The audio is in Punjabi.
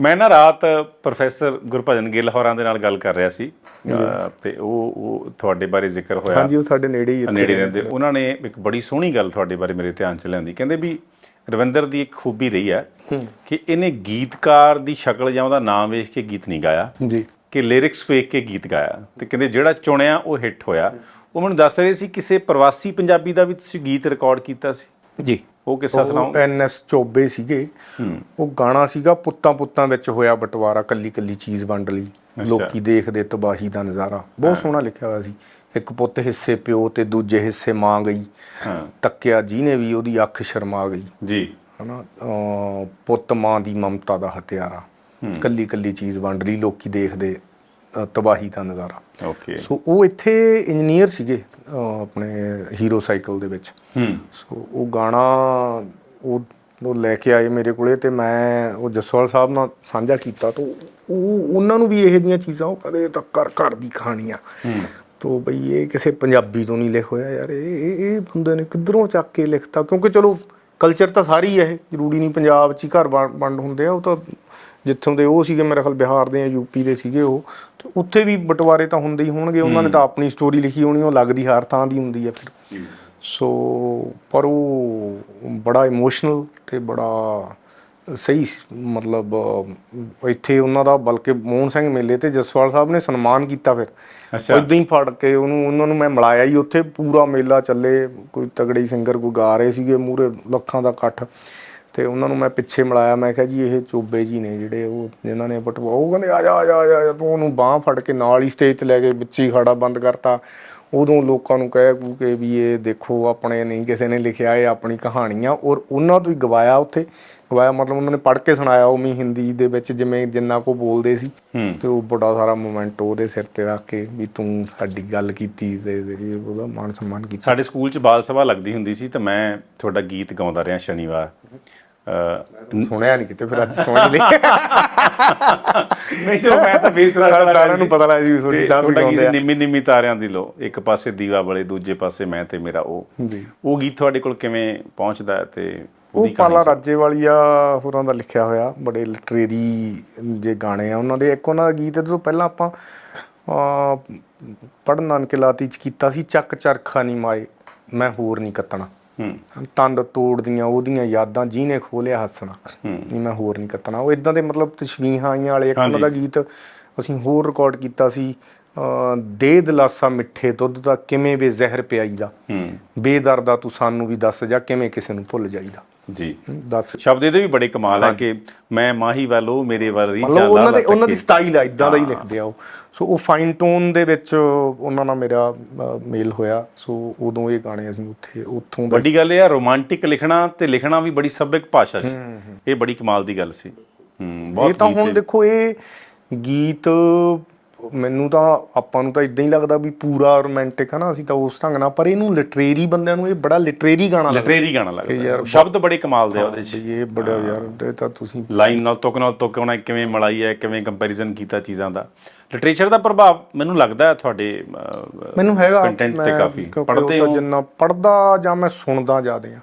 ਮੈਂ ਨਾ ਰਾਤ ਪ੍ਰੋਫੈਸਰ ਗੁਰਭਜਨ ਗਿੱਲ ਹੋਰਾਂ ਦੇ ਨਾਲ ਗੱਲ ਕਰ ਰਿਹਾ ਸੀ ਤੇ ਉਹ ਉਹ ਤੁਹਾਡੇ ਬਾਰੇ ਜ਼ਿਕਰ ਹੋਇਆ। ਹਾਂਜੀ ਉਹ ਸਾਡੇ ਨੇੜੇ ਹੀ ਨੇੜੇ ਰਹਿੰਦੇ। ਉਹਨਾਂ ਨੇ ਇੱਕ ਬੜੀ ਸੋਹਣੀ ਗੱਲ ਤੁਹਾਡੇ ਬਾਰੇ ਮੇਰੇ ਧਿਆਨ ਚ ਲਿਆਂਦੀ। ਕਹਿੰਦੇ ਵੀ ਰਵਿੰਦਰ ਦੀ ਇੱਕ ਖੂਬੀ ਰਹੀ ਹੈ ਕਿ ਇਹਨੇ ਗੀਤਕਾਰ ਦੀ ਸ਼ਕਲ ਜਾਂ ਉਹਦਾ ਨਾਮ ਵੇਖ ਕੇ ਗੀਤ ਨਹੀਂ ਗਾਇਆ। ਜੀ। ਕਿ ਲਿਰਿਕਸ ਵੇਖ ਕੇ ਗੀਤ ਗਾਇਆ। ਤੇ ਕਹਿੰਦੇ ਜਿਹੜਾ ਚੁਣਿਆ ਉਹ ਹਿੱਟ ਹੋਇਆ। ਉਹ ਮੈਨੂੰ ਦੱਸ ਰਹੇ ਸੀ ਕਿਸੇ ਪ੍ਰਵਾਸੀ ਪੰਜਾਬੀ ਦਾ ਵੀ ਤੁਸੀਂ ਗੀਤ ਰਿਕਾਰਡ ਕੀਤਾ ਸੀ? ਜੀ। ਉਹ ਕਿੱਸਾ ਸੁਣਾਓ? ਐਨਐਸ ਚੋਬੇ ਸੀਗੇ। ਉਹ ਗਾਣਾ ਸੀਗਾ ਪੁੱਤਾਂ ਪੁੱਤਾਂ ਵਿੱਚ ਹੋਇਆ ਬਟਵਾਰਾ ਕੱਲੀ ਕੱਲੀ ਚੀਜ਼ ਵੰਡ ਲਈ। ਲੋਕੀ ਦੇਖਦੇ ਤਬਾਹੀ ਦਾ ਨਜ਼ਾਰਾ। ਬਹੁਤ ਸੋਹਣਾ ਲਿਖਿਆ ਹੋਇਆ ਸੀ। ਇੱਕ ਪੁੱਤ ਹਿੱਸੇ ਪਿਓ ਤੇ ਦੂਜੇ ਹਿੱਸੇ ਮਾਂ ਗਈ। ਹਾਂ। ਤੱਕਿਆ ਜਿਹਨੇ ਵੀ ਉਹਦੀ ਅੱਖ ਸ਼ਰਮਾ ਗਈ। ਜੀ। ਹਨਾ ਪੁੱਤ ਮਾਂ ਦੀ ਮਮਤਾ ਦਾ ਹਥਿਆਰਾ। ਕੱਲੀ ਕੱਲੀ ਚੀਜ਼ ਵੰਡ ਲਈ। ਲੋਕੀ ਦੇਖਦੇ ਤਬਾਹੀ ਦਾ ਨਜ਼ਾਰਾ। ਓਕੇ ਸੋ ਉਹ ਇੱਥੇ ਇੰਜੀਨੀਅਰ ਸੀਗੇ ਆਪਣੇ ਹੀਰੋ ਸਾਈਕਲ ਦੇ ਵਿੱਚ। ਹੂੰ। ਸੋ ਉਹ ਗਾਣਾ ਉਹ ਉਹ ਲੈ ਕੇ ਆਏ ਮੇਰੇ ਕੋਲੇ ਤੇ ਮੈਂ ਉਹ ਜਸਵਾਲ ਸਾਹਿਬ ਨਾਲ ਸਾਂਝਾ ਕੀਤਾ ਤਾਂ ਉਹ ਉਹਨਾਂ ਨੂੰ ਵੀ ਇਹੋ ਜਿਹੀਆਂ ਚੀਜ਼ਾਂ ਉਹ ਕਦੇ ਤਾਂ ਘਰ ਘਰ ਦੀ ਕਹਾਣੀਆਂ। ਤੋ ਬਈ ਇਹ ਕਿਸੇ ਪੰਜਾਬੀ ਤੋਂ ਨਹੀਂ ਲਿਖ ਹੋਇਆ ਯਾਰ ਇਹ ਇਹ ਬੰਦੇ ਨੇ ਕਿੱਧਰੋਂ ਚੱਕ ਕੇ ਲਿਖਤਾ? ਕਿਉਂਕਿ ਚਲੋ ਕਲਚਰ ਤਾਂ ਸਾਰੀ ਹੈ ਇਹ ਜ਼ਰੂਰੀ ਨਹੀਂ ਪੰਜਾਬ 'ਚ ਹੀ ਘਰ ਵੰਡ ਹੁੰਦੇ ਆ ਉਹ ਤਾਂ ਜਿੱਥੋਂ ਦੇ ਉਹ ਸੀਗੇ ਮੇਰੇ ਖਿਆਲ ਬਿਹਾਰ ਦੇ ਜਾਂ ਯੂਪੀ ਦੇ ਸੀਗੇ ਉਹ ਤੇ ਉੱਥੇ ਵੀ ਬਟਵਾਰੇ ਤਾਂ ਹੁੰਦੇ ਹੀ ਹੋਣਗੇ ਉਹਨਾਂ ਨੇ ਤਾਂ ਆਪਣੀ ਸਟੋਰੀ ਲਿਖੀ ਹੋਣੀ ਉਹ ਲੱਗਦੀ ਹਰ ਥਾਂ ਦੀ ਹੁੰਦੀ ਹੈ ਫਿਰ। ਸੋ ਪਰ ਉਹ ਬੜਾ ਇਮੋਸ਼ਨਲ ਤੇ ਬੜਾ ਸਹੀ ਮਤਲਬ ਇੱਥੇ ਉਹਨਾਂ ਦਾ ਬਲਕਿ ਮੋਹਨ ਸਿੰਘ ਮੇਲੇ ਤੇ ਜਸਵਾਲ ਸਾਹਿਬ ਨੇ ਸਨਮਾਨ ਕੀਤਾ ਫਿਰ। ਅੱਛਾ। ਇਦਾਂ ਹੀ ਫੜ ਕੇ ਉਹਨੂੰ ਉਹਨਾਂ ਨੂੰ ਮੈਂ ਮਿਲਾਇਆ ਹੀ ਉੱਥੇ ਪੂਰਾ ਮੇਲਾ ਚੱਲੇ ਕੋਈ ਤਗੜੇ ਸਿੰਗਰ ਕੋਈ ਗਾ ਰਹੇ ਸੀਗੇ ਮੂਰੇ ਲੱਖਾਂ ਦਾ ਇਕੱਠ। ਤੇ ਉਹਨਾਂ ਨੂੰ ਮੈਂ ਪਿੱਛੇ ਮਿਲਾਇਆ ਮੈਂ ਕਿਹਾ ਜੀ ਇਹ ਚੋਬੇ ਜੀ ਨੇ ਜਿਹੜੇ ਉਹ ਜਿਨ੍ਹਾਂ ਨੇ ਬਟਵਾ ਉਹ ਕਹਿੰਦੇ ਆ ਜਾ ਆ ਜਾ ਆ ਜਾ ਤੂੰ ਉਹਨੂੰ ਬਾਹ ਫੜ ਕੇ ਨਾਲ ਹੀ ਸਟੇਜ ਤੇ ਲੈ ਕੇ ਵਿੱਚ ਹੀ ਖੜਾ ਬੰਦ ਕਰਤਾ। ਉਦੋਂ ਲੋਕਾਂ ਨੂੰ ਕਹਿ ਕੂ ਕੇ ਵੀ ਇਹ ਦੇਖੋ ਆਪਣੇ ਨਹੀਂ ਕਿਸੇ ਨੇ ਲਿਖਿਆ ਇਹ ਆਪਣੀ ਕਹਾਣੀਆਂ। ਔਰ ਉਹਨਾਂ ਤੋਂ ਹੀ ਗਵਾਇਆ ਉੱਥੇ। ਗਵਾਇਆ ਮਤਲਬ ਉਹਨਾਂ ਨੇ ਪੜ੍ਹ ਕੇ ਸੁਣਾਇਆ ਉਹ ਵੀ ਹਿੰਦੀ ਦੇ ਵਿੱਚ ਜਿਵੇਂ ਜਿੰਨਾ ਕੋ ਬੋਲਦੇ ਸੀ। ਤੇ ਉਹ ਬੜਾ ਸਾਰਾ ਮੋਮੈਂਟ ਉਹਦੇ ਸਿਰ ਤੇ ਰੱਖ ਕੇ ਵੀ ਤੂੰ ਸਾਡੀ ਗੱਲ ਕੀਤੀ ਤੇ ਜਿਹੜੀ ਉਹਦਾ ਮਾਨ ਸਨਮਾਨ ਕੀਤਾ। ਸਾਡੇ ਸਕੂਲ 'ਚ ਬਾਲ ਸਭਾ ਲੱਗਦੀ ਹੁੰਦੀ ਸੀ ਤਾਂ ਮੈਂ ਤੁਹਾਡਾ ਗੀਤ ਗਾਉਂਦਾ ਰਿਹਾ ਸ਼ਨੀਵਾਰ। ਸੁਣਿਆ ਨਹੀਂ ਕਿਤੇ ਫਿਰ ਅੱਜ ਸੁਣ ਲਈ। ਨਹੀਂ ਚਲੋ ਮੈਂ ਤਾਂ ਫੇਸ ਸਾਰਿਆਂ ਨੂੰ ਪਤਾ ਲੱਗ ਜੀ ਤੁਹਾਡੀ ਸਾਹਿਬ ਵੀ ਤੁਹਾਡਾ ਗੀਤ ਗਾਉਂਦੇ ਆ। ਨਿੰਮੀ ਨਿੰਮੀ ਤਾਰਿਆਂ ਦੀ ਲੋ ਇੱਕ ਪਾਸੇ ਦੀਵਾ ਬਲੇ ਦੂਜੇ ਪਾਸੇ ਮੈਂ ਤੇ ਮੇਰਾ ਉਹ। ਉਹ ਗੀਤ ਤੁਹਾਡੇ ਕੋਲ ਕਿਵੇਂ ਪਹੁੰਚਦਾ ਤੇ ਉਹ ਪਾਲਾ ਕਹਾਣੀ ਰਾਜੇਵਾਲੀਆ ਹੋਰਾਂ ਦਾ ਲਿਖਿਆ ਹੋਇਆ ਬੜੇ ਲਿਟਰੇਰੀ ਜੇ ਗਾਣੇ ਆ ਉਹਨਾਂ ਦੇ। ਇੱਕ ਉਹਨਾਂ ਦਾ ਗੀਤ ਤੋਂ ਪਹਿਲਾਂ ਆਪਾਂ ਪੜਨ ਨਾਨਕੇ ਲਾਤੀ ਚ ਕੀਤਾ ਸੀ ਚੱਕ ਚਰਖਾ ਨਹੀਂ ਮਾਏ ਮੈਂ ਹੋਰ ਨਹੀਂ ਕੱਤਣਾ। ਤੰਦ ਤੋੜਦੀਆਂ ਉਹਦੀਆਂ ਯਾਦਾਂ ਜਿਹਨੇ ਖੋਲਿਆ ਹੱਸਣਾ। ਨਹੀਂ ਮੈਂ ਹੋਰ ਨਹੀਂ ਕੱਤਣਾ। ਉਹ ਇਦਾਂ ਦੇ ਮਤਲਬ ਤਸ਼ਬੀਹਾਂ ਆਈਆਂ ਵਾਲੇ ਇੱਕ ਉਹਨਾਂ ਦਾ ਗੀਤ ਅਸੀਂ ਹੋਰ ਰਿਕਾਰਡ ਕੀਤਾ ਸੀ ਦੇ ਦਲਾਸਾ ਮਿੱਠੇ ਦੁੱਧ ਦਾ ਕਿਵੇਂ ਵੇ ਜ਼ਹਿਰ ਪਿਆਈ ਦਾ। ਹੂੰ। ਬੇਦਰਦਾ ਤੂੰ ਸਾਨੂੰ ਵੀ ਦੱਸ ਜਾ ਕਿਵੇਂ ਕਿਸੇ ਨੂੰ ਭੁੱਲ ਜਾਈਦਾ। ਜੀ। ਦੱਸ। ਸ਼ਬਦ ਇਹਦੇ ਵੀ ਬੜੇ ਕਮਾਲ ਹੈ ਕਿ ਮੈਂ ਮਾਹੀ ਵੱਲੋਂ ਮੇਰੇ ਵੱਲ ਰੀਝਾਂ ਮਤਲਬ ਉਹਨਾਂ ਦੇ ਉਹਨਾਂ ਦੀ ਸਟਾਈਲ ਆ ਇਦਾਂ ਦਾ ਹੀ ਲਿਖਦੇ ਆ ਉਹ। ਸੋ ਉਹ ਫਾਈਨ ਟੋਨ ਦੇ ਵਿੱਚ ਉਹਨਾਂ ਨਾਲ ਮੇਰਾ ਮੇਲ ਹੋਇਆ। ਸੋ ਉਦੋਂ ਇਹ ਗਾਣੇ ਅਸੀਂ ਉੱਥੇ ਉੱਥੋਂ ਦਾ ਵੱਡੀ ਗੱਲ ਇਹ ਆ ਰੋਮਾਂਟਿਕ ਲਿਖਣਾ ਤੇ ਲਿਖਣਾ ਵੀ ਬੜੀ ਸੱਭਿਕ ਭਾਸ਼ਾ ਸੀ। ਇਹ ਬੜੀ ਕਮਾਲ ਦੀ ਗੱਲ ਸੀ। ਹੂੰ ਇਹ ਤਾਂ ਹੁਣ ਦੇਖੋ ਇਹ ਗੀਤ ਮੈਨੂੰ ਤਾਂ ਆਪਾਂ ਨੂੰ ਤਾਂ ਇਦਾਂ ਹੀ ਲੱਗਦਾ ਵੀ ਪੂਰਾ ਰੋਮਾਂਟਿਕ ਹੈ ਨਾ ਅਸੀਂ ਤਾਂ ਉਸ ਢੰਗ ਨਾਲ ਪਰ ਇਹਨੂੰ ਲਿਟਰੇਰੀ ਬੰਦਿਆਂ ਨੂੰ ਇਹ ਬੜਾ ਲਿਟਰੇਰੀ ਗਾਣਾ ਲੱਗਦਾ। ਲਿਟਰੇਰੀ ਗਾਣਾ ਲੱਗਦਾ। ਸ਼ਬਦ ਬੜੇ ਕਮਾਲ ਦੇ ਆ ਉਹਦੇ 'ਚ। ਇਹ ਬੜਾ ਯਾਰ ਇਹ ਤਾਂ ਤੁਸੀਂ ਲਾਈਨ ਨਾਲ ਤੁਕ ਨਾਲ ਤੁਕ ਉਹਨਾਂ ਕਿਵੇਂ ਮਲਾਈ ਹੈ ਕਿਵੇਂ ਕੰਪੈਰੀਜ਼ਨ ਕੀਤਾ ਚੀਜ਼ਾਂ ਦਾ। ਲਿਟਰੇਚਰ ਦਾ ਪ੍ਰਭਾਵ ਮੈਨੂੰ ਲੱਗਦਾ ਹੈ ਤੁਹਾਡੇ ਮੈਨੂੰ ਹੈਗਾ ਕੰਟੈਂਟ ਤੇ ਕਾਫੀ। ਤਾਂ ਹੋ? ਜਿੰਨਾ ਪੜਦਾ ਜਾਂ ਮੈਂ ਸੁਣਦਾ ਜ਼ਿਆਦੇ